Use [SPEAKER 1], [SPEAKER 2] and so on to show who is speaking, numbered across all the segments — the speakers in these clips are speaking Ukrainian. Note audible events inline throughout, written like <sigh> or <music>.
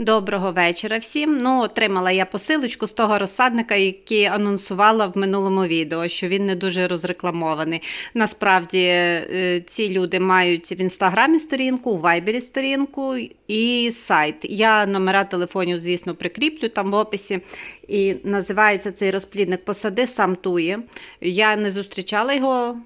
[SPEAKER 1] Доброго вечора всім. Ну, отримала я посилочку з того розсадника, який анонсувала в минулому відео, що він не дуже розрекламований. Насправді, е, ці люди мають в інстаграмі сторінку, у вайбері сторінку і сайт. Я номера телефонів, звісно, прикріплю там в описі. І називається цей розплідник Посади сам тує. Я не зустрічала його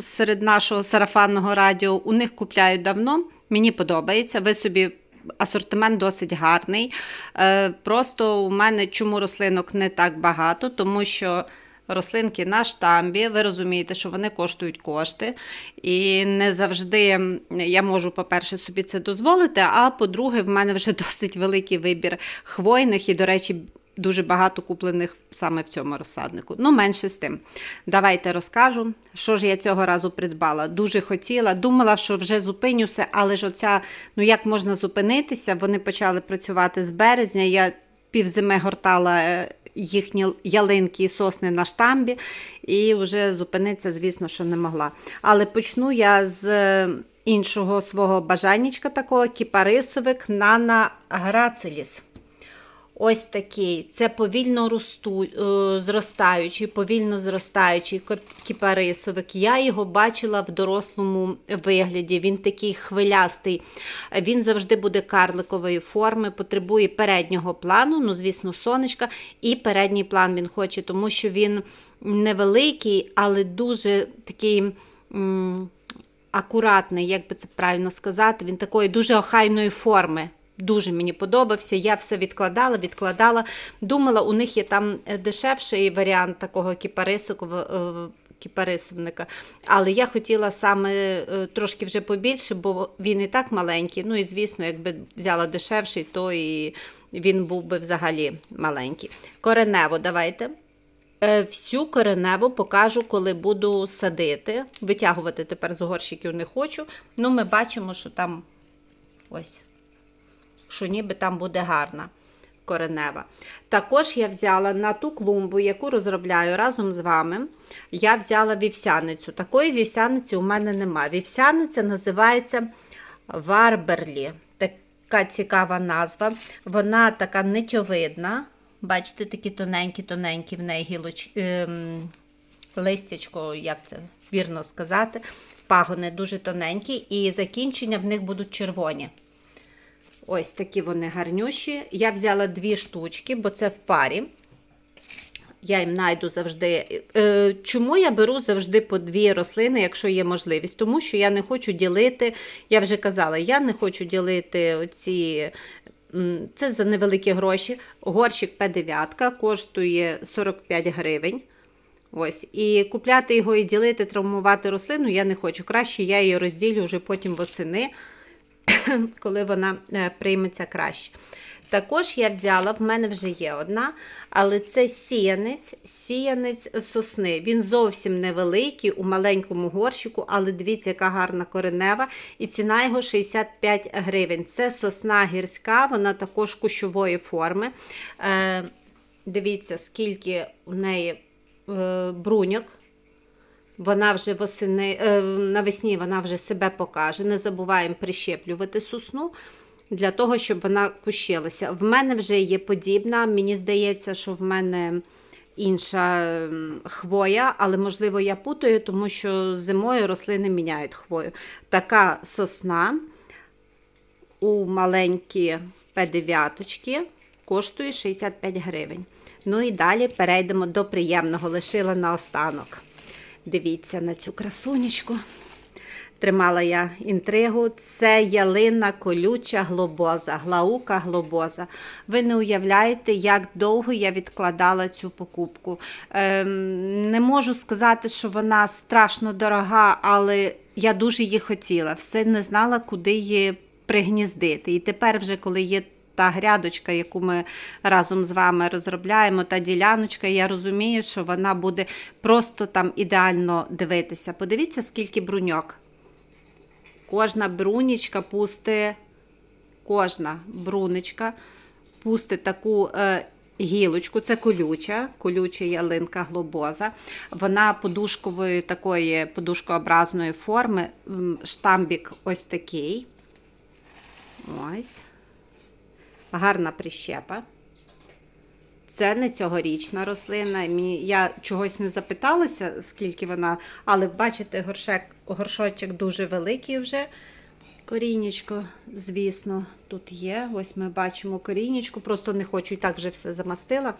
[SPEAKER 1] серед нашого сарафанного радіо. У них купляють давно. Мені подобається. Ви собі асортимент досить гарний. Е, Просто у мене чому рослинок не так багато, тому що. Рослинки на штамбі, ви розумієте, що вони коштують кошти. І не завжди я можу, по-перше, собі це дозволити. А по-друге, в мене вже <laughs> досить великий вибір хвойних і, до речі, дуже багато куплених саме в цьому розсаднику. Ну, менше з тим. Давайте розкажу, що ж я цього разу придбала. Дуже хотіла, думала, що вже зупинюся, але ж оця, ну як можна зупинитися? Вони почали працювати з березня. Я півзими гортала е, їхні ялинки і сосни на штамбі, і вже зупинитися, звісно, що не могла. Але почну я з е, іншого свого бажаннячка такого кіпарисовик Нана Грацеліс. Ось такий. Це повільно росту, е, зростаючий, повільно зростаючий кіпарисовик. Я його бачила в дорослому вигляді. Він такий хвилястий. Він завжди буде карликової форми, потребує переднього плану, ну, звісно, сонечка, і передній план він хоче, тому що він невеликий, але дуже такий. Акуратний, як би це правильно сказати, він такої дуже охайної форми. Дуже мені подобався. Я все відкладала, відкладала. Думала, у них є там е, дешевший варіант такого е, кіпарисовника. Але я хотіла саме е, трошки вже побільше, бо він і так маленький. Ну і звісно, якби взяла дешевший, то і він був би взагалі маленький. Коренево, давайте. Всю кореневу покажу, коли буду садити. Витягувати тепер з горщиків не хочу. Ну, ми бачимо, що там ось що ніби там буде гарна коренева. Також я взяла на ту клумбу, яку розробляю разом з вами. Я взяла вівсяницю. Такої вівсяниці у мене немає. Вівсяниця називається Варберлі. Така цікава назва. Вона така нитьовидна. Бачите, такі тоненькі-тоненькі в неї гілоч... ем, листячко, як це вірно сказати. Пагони дуже тоненькі, і закінчення в них будуть червоні. Ось такі вони гарнющі. Я взяла дві штучки, бо це в парі. Я їм знайду завжди. Е, Чому я беру завжди по дві рослини, якщо є можливість? Тому що я не хочу ділити, я вже казала, я не хочу ділити оці. Це за невеликі гроші. Горщик П9 коштує 45 гривень. Ось. І купляти його і ділити, травмувати рослину я не хочу. Краще я її розділю вже потім восени <clears throat> коли вона е, прийметься краще. Також я взяла, в мене вже є одна, але це сіянець, сіянець сосни. Він зовсім невеликий у маленькому горщику, але дивіться, яка гарна коренева. І ціна його 65 гривень. Це сосна гірська, вона також кущової форми. Е, дивіться, скільки в неї е, бруньок. Вона вже восени, е, навесні вона вже себе покаже. Не забуваємо прищеплювати сосну для того, щоб вона кущилася. В мене вже є подібна. Мені здається, що в мене інша ем, хвоя, але, можливо, я путаю, тому що зимою рослини міняють хвою. Така сосна у маленькі П9 коштує 65 гривень. Ну і далі перейдемо до приємного, лишила на останок. Дивіться на цю красунечку. Тримала я інтригу. Це ялина колюча глобоза, глаука глобоза. Ви не уявляєте, як довго я відкладала цю покупку. Ем, не можу сказати, що вона страшно дорога, але я дуже її хотіла. Все не знала, куди її пригніздити. І тепер, вже коли є та грядочка, яку ми разом з вами розробляємо, та діляночка, я розумію, що вона буде просто там ідеально дивитися. Подивіться, скільки бруньок. Кожна брунічка пусте, кожна бруничка пусте таку е, гілочку, це колюча, колюча ялинка глобоза. Вона подушкової такої подушкообразної форми, штамбік ось такий. Ось. Гарна прищепа. Це не цьогорічна рослина. Я чогось не запиталася, скільки вона, але бачите, горшек, горшочок дуже великий вже. Корінечко, звісно, тут є. Ось ми бачимо корінечко. Просто не хочу і так вже все замастила.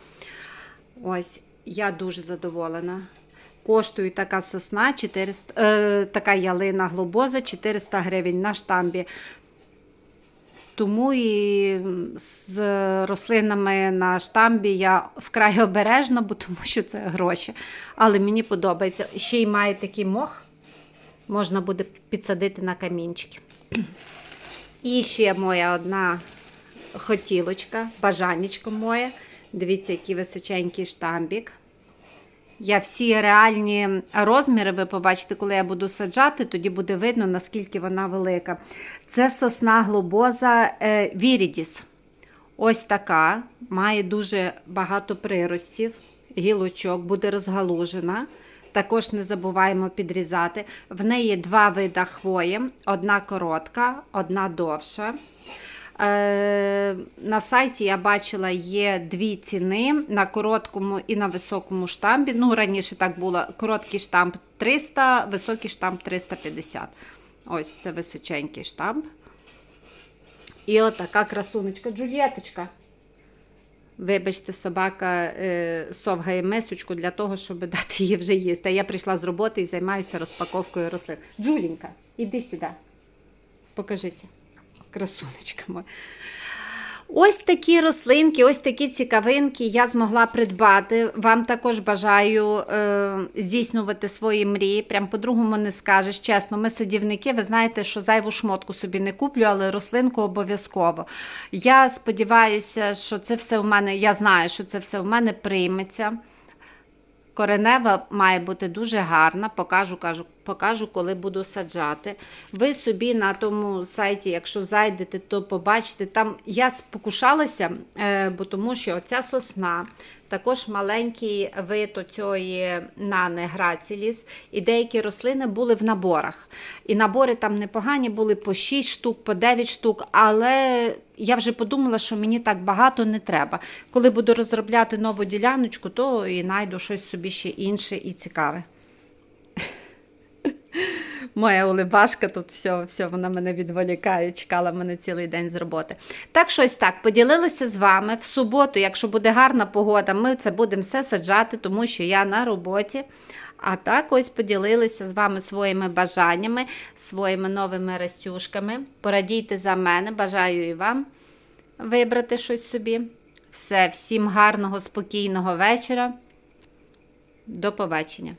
[SPEAKER 1] Ось, я дуже задоволена. Коштує така сосна, 400, е, така ялина глобоза 400 гривень на штамбі. Тому і з рослинами на штамбі я вкрай обережна, бо тому що це гроші. Але мені подобається. Ще й має такий мох, можна буде підсадити на камінчики. І ще моя одна хотілочка, бажанечко моє. Дивіться, який височенький штамбік. Я всі реальні розміри, ви побачите, коли я буду саджати, тоді буде видно, наскільки вона велика. Це сосна глобоза е, Вірідіс. Ось така. Має дуже багато приростів, гілочок, буде розгалужена. Також не забуваємо підрізати. В неї два вида хвої: одна коротка, одна довша. Е, на сайті я бачила є дві ціни на короткому і на високому штампі. Ну, раніше так було: короткий штамп 300, високий штамп 350. Ось це височенький штамп. І отака красунечка, Джульєточка. Вибачте, собака е, совгає мисочку для того, щоб дати їй вже їсти. Я прийшла з роботи і займаюся розпаковкою рослин. Джулінька, іди сюди. Покажися. Красунечка моя. Ось такі рослинки, ось такі цікавинки я змогла придбати. Вам також бажаю е, здійснювати свої мрії. Прям по-другому не скажеш. Чесно, ми садівники, ви знаєте, що зайву шмотку собі не куплю, але рослинку обов'язково. Я сподіваюся, що це все у мене, я знаю, що це все у мене прийметься. Коренева має бути дуже гарна, покажу, кажу, покажу, коли буду саджати. Ви собі на тому сайті, якщо зайдете, то побачите. Там я спокушалася, е, бо тому що ця сосна, також маленький вид цієї нани граціліс, і деякі рослини були в наборах. І набори там непогані були по 6 штук, по 9 штук, але я вже подумала, що мені так багато не треба. Коли буду розробляти нову діляночку, то і знайду щось собі ще інше і цікаве. Моя улибашка тут все, все, вона мене відволікає, чекала мене цілий день з роботи. Так, щось так, поділилася з вами. В суботу, якщо буде гарна погода, ми це будемо все саджати, тому що я на роботі. А так ось поділилися з вами своїми бажаннями, своїми новими растюшками. Порадійте за мене, бажаю і вам вибрати щось собі. Все, всім гарного, спокійного вечора. До побачення.